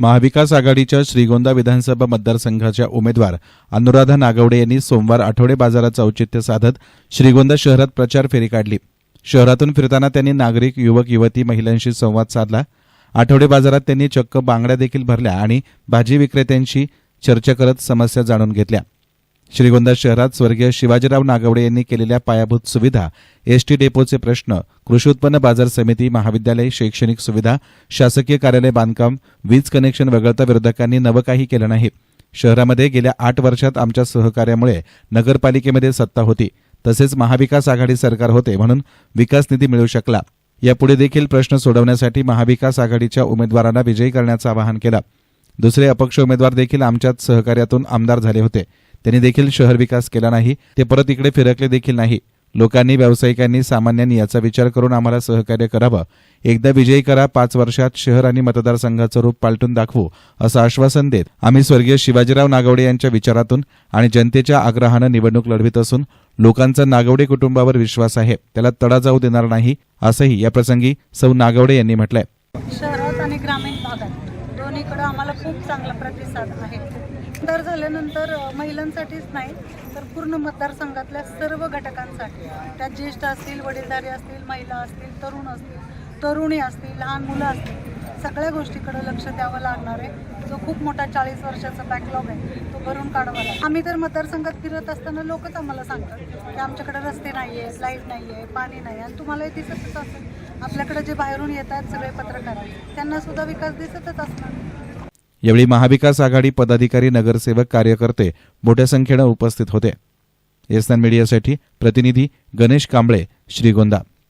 महाविकास आघाडीच्या श्रीगोंदा विधानसभा मतदारसंघाच्या उमेदवार अनुराधा नागवडे यांनी सोमवार आठवडे बाजाराचं औचित्य साधत श्रीगोंदा शहरात प्रचार फेरी काढली. शहरातून फिरताना त्यांनी नागरिक युवक युवती महिलांशी संवाद साधला. आठवडे बाजारात त्यांनी चक्क बांगड्या देखील भरल्या आणि भाजी विक्रेत्यांशी चर्चा करत समस्या जाणून घेतल्या. श्रीगोंदा शहरात स्वर्गीय शिवाजीराव नागवडे यांनी केलेल्या पायाभूत सुविधा एसटी डेपोचे प्रश्न कृषी उत्पन्न बाजार समिती महाविद्यालय शैक्षणिक सुविधा शासकीय कार्यालय बांधकाम वीज कनेक्शन वगळता विरोधकांनी नवं काही केलं नाही. शहरामध्ये गेल्या आठ वर्षात आमच्या सहकार्यामुळे नगरपालिकेमध्ये सत्ता होती. तसेच महाविकास आघाडी सरकार होते म्हणून विकास निधी मिळू शकला. यापुढे देखील प्रश्न सोडवण्यासाठी महाविकास आघाडीच्या उमेदवारांना विजयी करण्याचं आवाहन केलं. दुसरे अपक्ष उमेदवार देखील आमच्याच सहकार्यातून आमदार झाले होते. त्यांनी देखील शहर विकास केला नाही ते परत इकडे फिरकले देखील नाही. लोकांनी व्यावसायिकांनी सामान्यांनी याचा विचार करून आम्हाला सहकार्य करावं. एकदा विजयी करा पाच वर्षात शहर आणि मतदारसंघाचं रूप पालटून दाखवू असं आश्वासन देत आम्ही स्वर्गीय शिवाजीराव नागवडे यांच्या विचारातून आणि जनतेच्या आग्रहानं निवडणूक लढवित असून लोकांचा नागवडे कुटुंबावर विश्वास आहे त्याला तडा जाऊ देणार नाही असंही याप्रसंगी सौ नागवडे यांनी म्हटलंय. शहरात आणि ग्रामीण भागात दोन्हीकडे आम्हाला खूप चांगला प्रतिसाद आहे. तर झाल्यानंतर महिलांसाठीच नाही तर पूर्ण मतदारसंघातल्या सर्व घटकांसाठी. त्यात ज्येष्ठ असतील वडीलधारी असतील महिला असतील तरुण असतील तरुणी असतील लहान मुलं असतील सगळ्या गोष्टीकडे लक्ष द्यावं लागणार आहे. जो खूप मोठा चाळीस वर्षाचा बॅकलॉग आहे तो भरून काढावा लागेल. आम्ही तर मतदारसंघात फिरत असताना लोकच आम्हाला सांगतात की आमच्याकडे रस्ते नाही आहेत लाइट नाही आहे पाणी नाही आणि तुम्हालाही दिसतच असेल. आपल्याकडे जे बाहेरून येतात सगळे पत्रकार त्यांना सुद्धा विकास दिसतच असणार. यावेळी महाविकास आघाडी पदाधिकारी नगरसेवक कार्यकर्ते मोठ्या संख्येनं उपस्थित होते. एसएन मीडियासाठी प्रतिनिधी गणेश कांबळे श्रीगोंदा.